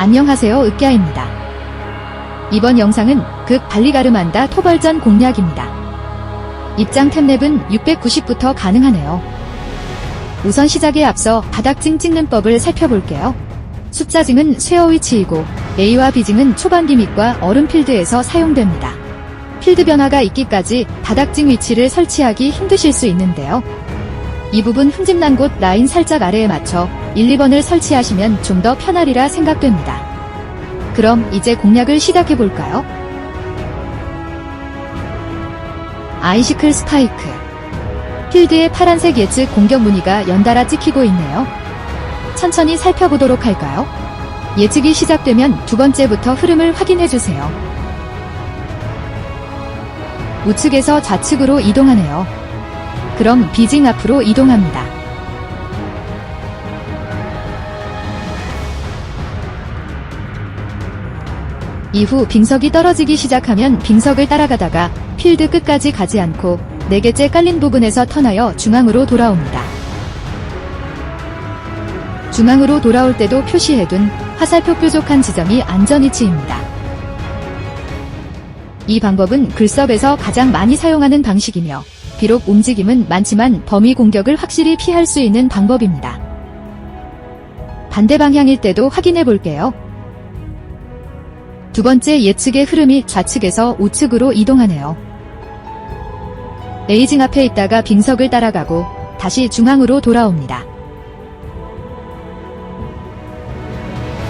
안녕하세요 으깨아입니다. 이번 영상은 극 발리가르만다 토벌전 공략입니다. 입장 탭랩은 690부터 가능하네요. 우선 시작에 앞서 바닥징 찍는 법을 살펴볼게요. 숫자징은 쇠어 위치이고 A와 B징은 초반 기믹과 얼음 필드에서 사용됩니다. 필드 변화가 있기까지 바닥징 위치를 설치하기 힘드실 수 있는데요. 이 부분 흠집난 곳 라인 살짝 아래에 맞춰 1, 2번을 설치하시면 좀 더 편하리라 생각됩니다. 그럼 이제 공략을 시작해볼까요? 아이시클 스파이크 필드의 파란색 예측 공격 무늬가 연달아 찍히고 있네요. 천천히 살펴보도록 할까요? 예측이 시작되면 두 번째부터 흐름을 확인해주세요. 우측에서 좌측으로 이동하네요. 그럼 비징 앞으로 이동합니다. 이후 빙석이 떨어지기 시작하면 빙석을 따라가다가 필드 끝까지 가지 않고 4개째 깔린 부분에서 턴하여 중앙으로 돌아옵니다. 중앙으로 돌아올 때도 표시해둔 화살표 뾰족한 지점이 안전위치입니다. 이 방법은 글섭에서 가장 많이 사용하는 방식이며 비록 움직임은 많지만 범위 공격을 확실히 피할 수 있는 방법입니다. 반대 방향일 때도 확인해 볼게요. 두 번째 예측의 흐름이 좌측에서 우측으로 이동하네요. 레이징 앞에 있다가 빙석을 따라가고 다시 중앙으로 돌아옵니다.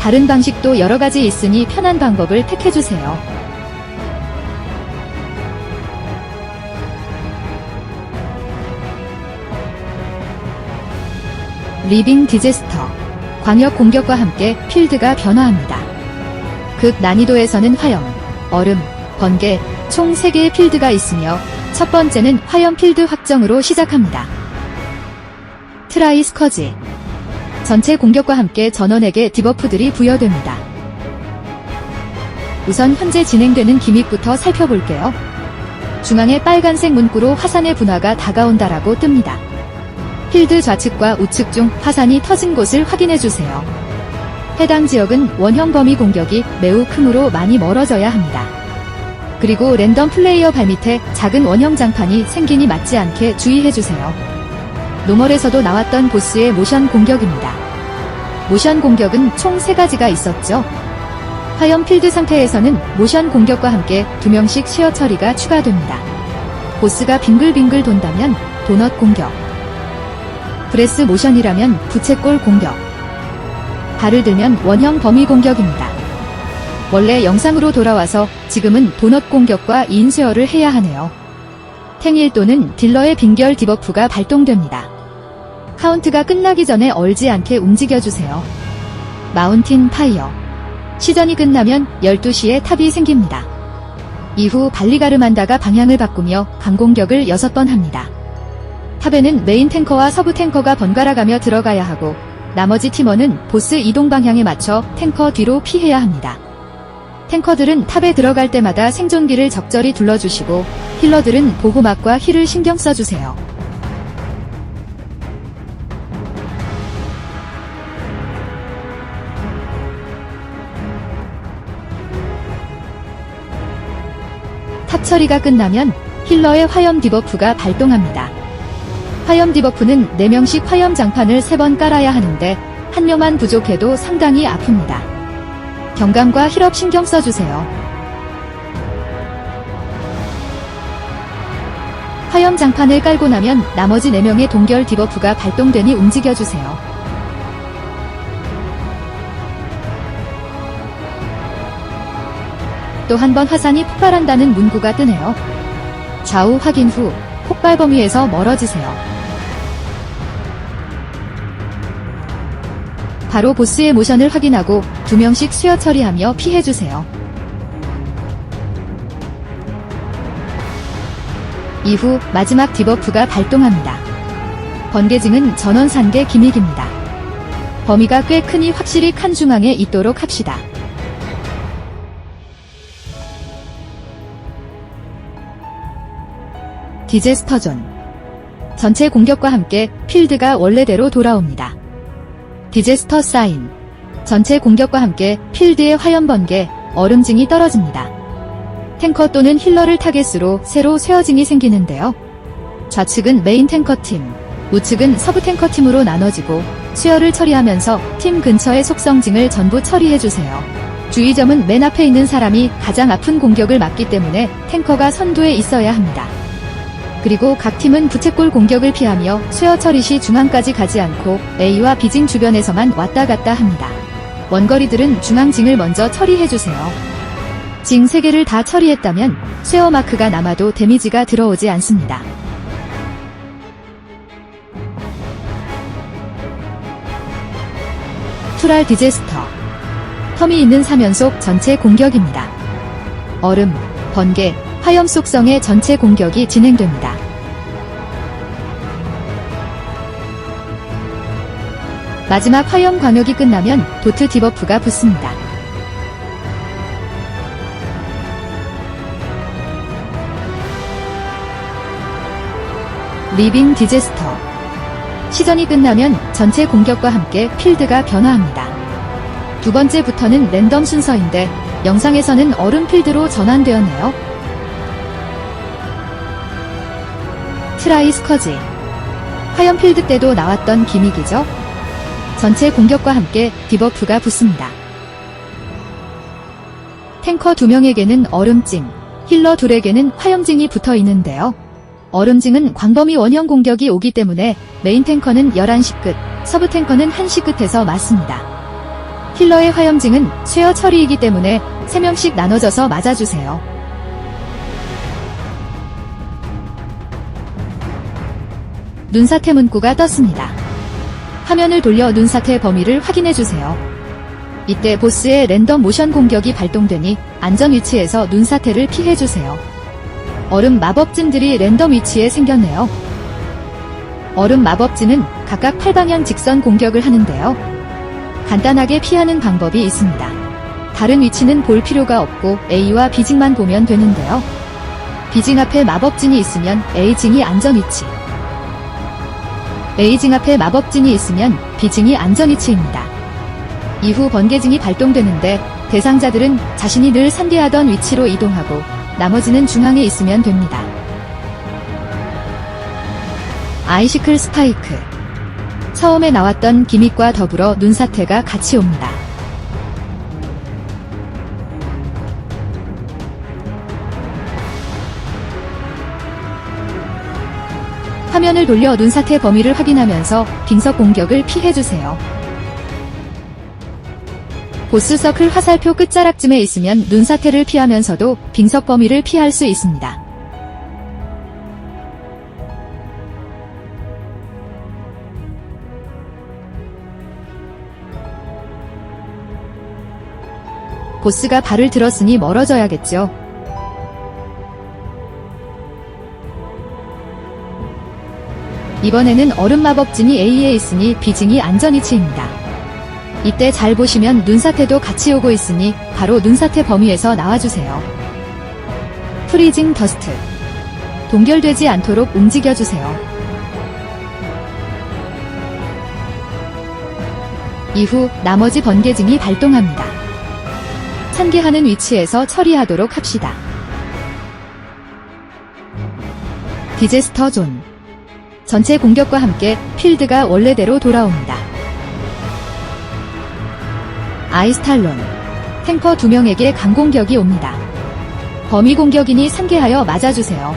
다른 방식도 여러 가지 있으니 편한 방법을 택해주세요. 리빙 디제스터 광역 공격과 함께 필드가 변화합니다. 극 난이도에서는 화염, 얼음, 번개 총 3개의 필드가 있으며 첫 번째는 화염 필드 확정으로 시작합니다. 트라이 스커지 전체 공격과 함께 전원에게 디버프들이 부여됩니다. 우선 현재 진행되는 기믹부터 살펴볼게요. 중앙에 빨간색 문구로 화산의 분화가 다가온다라고 뜹니다. 필드 좌측과 우측 중 화산이 터진 곳을 확인해주세요. 해당 지역은 원형 범위 공격이 매우 크므로 많이 멀어져야 합니다. 그리고 랜덤 플레이어 발밑에 작은 원형 장판이 생기니 맞지 않게 주의해주세요. 노멀에서도 나왔던 보스의 모션 공격입니다. 모션 공격은 총 3가지가 있었죠. 화염 필드 상태에서는 모션 공격과 함께 2명씩 쉐어 처리가 추가됩니다. 보스가 빙글빙글 돈다면 도넛 공격. 브레스 모션이라면 부채꼴 공격. 발을 들면 원형 범위 공격입니다. 원래 영상으로 돌아와서 지금은 도넛 공격과 인수어를 해야 하네요. 탱일 또는 딜러의 빙결 디버프가 발동됩니다. 카운트가 끝나기 전에 얼지 않게 움직여주세요. 마운틴 파이어. 시전이 끝나면 12시에 탑이 생깁니다. 이후 발리가르만다가 방향을 바꾸며 강공격을 6번 합니다. 탑에는 메인 탱커와 서브 탱커가 번갈아가며 들어가야 하고 나머지 팀원은 보스 이동 방향에 맞춰 탱커 뒤로 피해야 합니다. 탱커들은 탑에 들어갈 때마다 생존기를 적절히 둘러주시고 힐러들은 보호막과 힐을 신경 써주세요. 탑 처리가 끝나면 힐러의 화염 디버프가 발동합니다. 화염 디버프는 4명씩 화염 장판을 3번 깔아야 하는데 한 명만 부족해도 상당히 아픕니다. 경감과 힐업 신경 써주세요. 화염 장판을 깔고 나면 나머지 4명의 동결 디버프가 발동되니 움직여주세요. 또 한 번 화산이 폭발한다는 문구가 뜨네요. 좌우 확인 후 폭발 범위에서 멀어지세요. 바로 보스의 모션을 확인하고 두 명씩 수여 처리하며 피해주세요. 이후 마지막 디버프가 발동합니다. 번개징은 전원 산계 기믹입니다. 범위가 꽤 크니 확실히 칸 중앙에 있도록 합시다. 디제스터 존 전체 공격과 함께 필드가 원래대로 돌아옵니다. 디제스터 사인 전체 공격과 함께 필드의 화염 번개, 얼음징이 떨어집니다. 탱커 또는 힐러를 타겟으로 새로 쇠어징이 생기는데요. 좌측은 메인 탱커 팀, 우측은 서브 탱커 팀으로 나눠지고 수혈을 처리하면서 팀 근처의 속성징을 전부 처리해주세요. 주의점은 맨 앞에 있는 사람이 가장 아픈 공격을 막기 때문에 탱커가 선두에 있어야 합니다. 그리고 각 팀은 부채꼴 공격을 피하며 수혈 처리 시 중앙까지 가지 않고 A와 B징 주변에서만 왔다 갔다 합니다. 원거리들은 중앙징을 먼저 처리해주세요. 징 3개를 다 처리했다면 쇠어 마크가 남아도 데미지가 들어오지 않습니다. 투랄 디제스터 텀이 있는 사면속 전체 공격입니다. 얼음, 번개, 화염 속성의 전체 공격이 진행됩니다. 마지막 화염 광역이 끝나면 도트 디버프가 붙습니다. 리빙 디제스터 시전이 끝나면 전체 공격과 함께 필드가 변화합니다. 두 번째부터는 랜덤 순서인데 영상에서는 얼음 필드로 전환되었네요. 트라이 스커지 화염 필드 때도 나왔던 기믹이죠. 전체 공격과 함께 디버프가 붙습니다. 탱커 두 명에게는 얼음징, 힐러 둘에게는 화염징이 붙어 있는데요. 얼음징은 광범위 원형 공격이 오기 때문에 메인 탱커는 11시 끝, 서브 탱커는 1시 끝에서 맞습니다. 힐러의 화염징은 쇠어 처리이기 때문에 3명씩 나눠져서 맞아주세요. 눈사태 문구가 떴습니다. 화면을 돌려 눈사태 범위를 확인해주세요. 이때 보스의 랜덤 모션 공격이 발동되니 안전 위치에서 눈사태를 피해주세요. 얼음 마법진들이 랜덤 위치에 생겼네요. 얼음 마법진은 각각 8방향 직선 공격을 하는데요. 간단하게 피하는 방법이 있습니다. 다른 위치는 볼 필요가 없고 A와 B징만 보면 되는데요. B징 앞에 마법진이 있으면 A징이 안전 위치. A징 앞에 마법진이 있으면 B징이 안전 위치입니다. 이후 번개징이 발동되는데 대상자들은 자신이 늘 상대하던 위치로 이동하고 나머지는 중앙에 있으면 됩니다. 아이시클 스파이크 처음에 나왔던 기믹과 더불어 눈사태가 같이 옵니다. 화면을 돌려 눈사태 범위를 확인하면서 빙석 공격을 피해주세요. 보스 서클 화살표 끝자락쯤에 있으면 눈사태를 피하면서도 빙석 범위를 피할 수 있습니다. 보스가 발을 들었으니 멀어져야겠죠. 이번에는 얼음 마법진이 A에 있으니 B징이 안전위치입니다. 이때 잘 보시면 눈사태도 같이 오고 있으니 바로 눈사태 범위에서 나와주세요. 프리징 더스트 동결되지 않도록 움직여주세요. 이후 나머지 번개징이 발동합니다. 산계하는 위치에서 처리하도록 합시다. 디제스터 존 전체 공격과 함께 필드가 원래대로 돌아옵니다. 아이스탈론 탱커 2명에게 강공격이 옵니다. 범위 공격이니 상계하여 맞아주세요.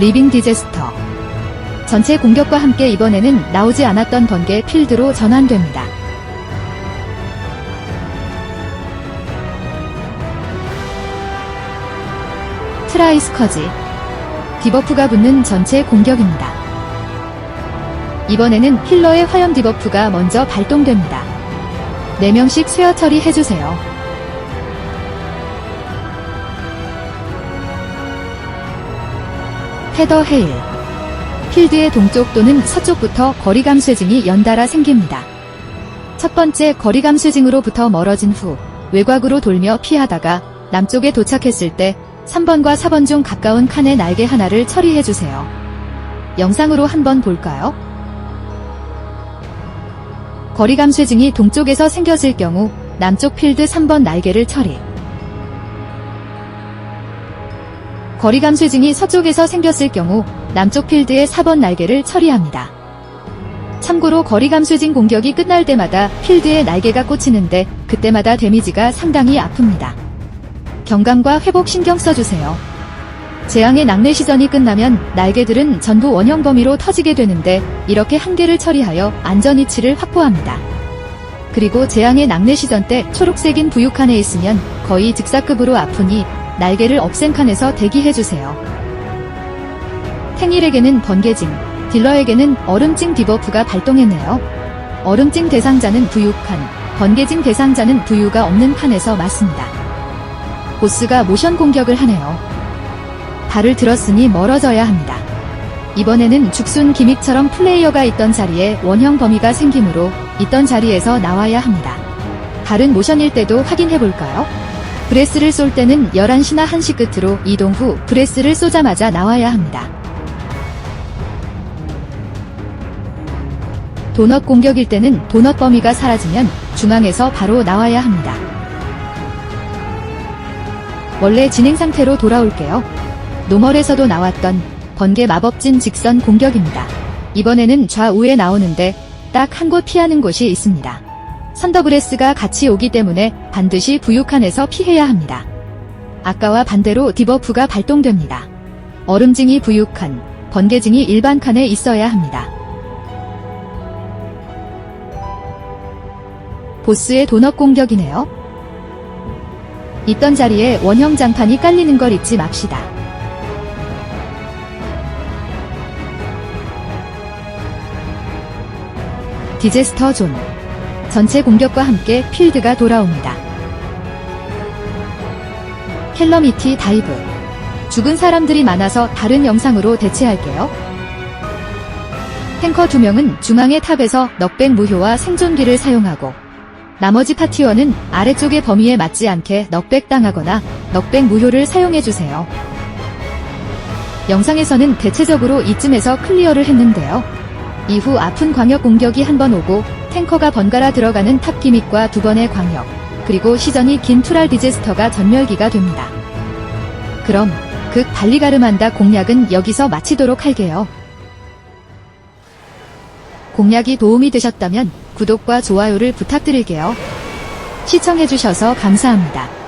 리빙 디제스터 전체 공격과 함께 이번에는 나오지 않았던 번개 필드로 전환됩니다. 트라이스커지 디버프가 붙는 전체 공격입니다. 이번에는 힐러의 화염 디버프가 먼저 발동됩니다. 4명씩 쇠어 처리해주세요. 헤더 헤일 필드의 동쪽 또는 서쪽부터 거리 감 쇠징이 연달아 생깁니다. 첫 번째 거리 감 쇠징으로부터 멀어진 후 외곽으로 돌며 피하다가 남쪽에 도착했을 때 3번과 4번 중 가까운 칸의 날개 하나를 처리해주세요. 영상으로 한번 볼까요? 거리감 쇠증이 동쪽에서 생겼을 경우 남쪽 필드 3번 날개를 처리. 거리감 쇠증이 서쪽에서 생겼을 경우 남쪽 필드의 4번 날개를 처리합니다. 참고로 거리감 쇠증 공격이 끝날 때마다 필드에 날개가 꽂히는데 그때마다 데미지가 상당히 아픕니다. 경감과 회복 신경 써주세요. 재앙의 낙뢰 시전이 끝나면 날개들은 전부 원형 범위로 터지게 되는데 이렇게 한 개를 처리하여 안전 위치를 확보합니다. 그리고 재앙의 낙뢰 시전 때 초록색인 부육칸에 있으면 거의 직사급으로 아프니 날개를 없앤 칸에서 대기해주세요. 탱일에게는 번개징, 딜러에게는 얼음징 디버프가 발동했네요. 얼음징 대상자는 부육칸, 번개징 대상자는 부유가 없는 칸에서 맞습니다. 보스가 모션 공격을 하네요. 발을 들었으니 멀어져야 합니다. 이번에는 죽순 기믹처럼 플레이어가 있던 자리에 원형 범위가 생기므로 있던 자리에서 나와야 합니다. 다른 모션일 때도 확인해 볼까요? 브레스를 쏠 때는 11시나 1시 끝으로 이동 후 브레스를 쏘자마자 나와야 합니다. 도넛 공격일 때는 도넛 범위가 사라지면 중앙에서 바로 나와야 합니다. 원래 진행 상태로 돌아올게요. 노멀에서도 나왔던 번개 마법진 직선 공격입니다. 이번에는 좌우에 나오는데 딱 한 곳 피하는 곳이 있습니다. 선더브레스가 같이 오기 때문에 반드시 부육칸에서 피해야 합니다. 아까와 반대로 디버프가 발동됩니다. 얼음징이 부육칸, 번개징이 일반 칸에 있어야 합니다. 보스의 도넛 공격이네요. 있던 자리에 원형 장판이 깔리는 걸 잊지 맙시다. 디제스터 존. 전체 공격과 함께 필드가 돌아옵니다. 켈러미티 다이브. 죽은 사람들이 많아서 다른 영상으로 대체할게요. 탱커 두 명은 중앙의 탑에서 넉백 무효와 생존기를 사용하고 나머지 파티원은 아래쪽의 범위에 맞지 않게 넉백 당하거나 넉백 무효를 사용해주세요. 영상에서는 대체적으로 이쯤에서 클리어를 했는데요. 이후 아픈 광역 공격이 한 번 오고 탱커가 번갈아 들어가는 탑 기믹과 두 번의 광역, 그리고 시전이 긴 투랄 디제스터가 전멸기가 됩니다. 그럼 극 발리가르만다 공략은 여기서 마치도록 할게요. 공략이 도움이 되셨다면 구독과 좋아요를 부탁드릴게요. 시청해주셔서 감사합니다.